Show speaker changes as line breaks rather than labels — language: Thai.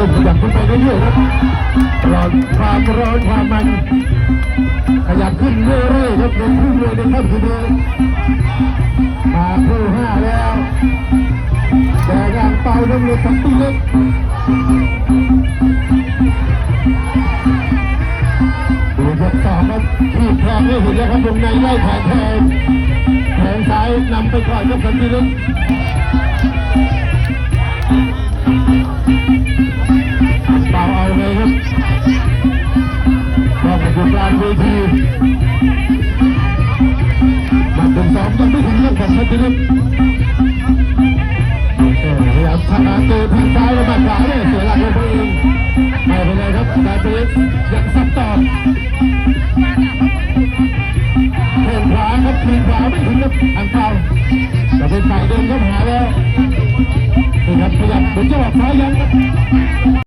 ริ่มขยับขึ้นไปเรื่อยๆครับตลอดความร้อนความมัน ขยับขึ้นเรื่อยๆครับเดินขึ้นเลยนะครับทีนี้มาคู่ห้าแล้วแต่ยางเป่าน้ำเลือดสัมตีเล็กดูยกสองครับขีดแทงไม่เห็นแล้วครับวงในไล่แขนแทงแขนซ้ายนำไปก่อนครับสันติเล็ก กลางเวทีมาเป็นสองยังไม่ถึงเรื่องของพัชริตพยายามทำงานตัวทางซ้ายและมาขวาเนี่ยเสียหลักลยตัวเองไม่เป็นไรครับนายเปรตยังซับต่อแข้งขวาครับทีขวาไม่ถึงครับอังเปาจะเป็นฝ่ายเดินเข้าหาแล้วนี่ครับขยับเหมือนจะออกซ้ายยังครับ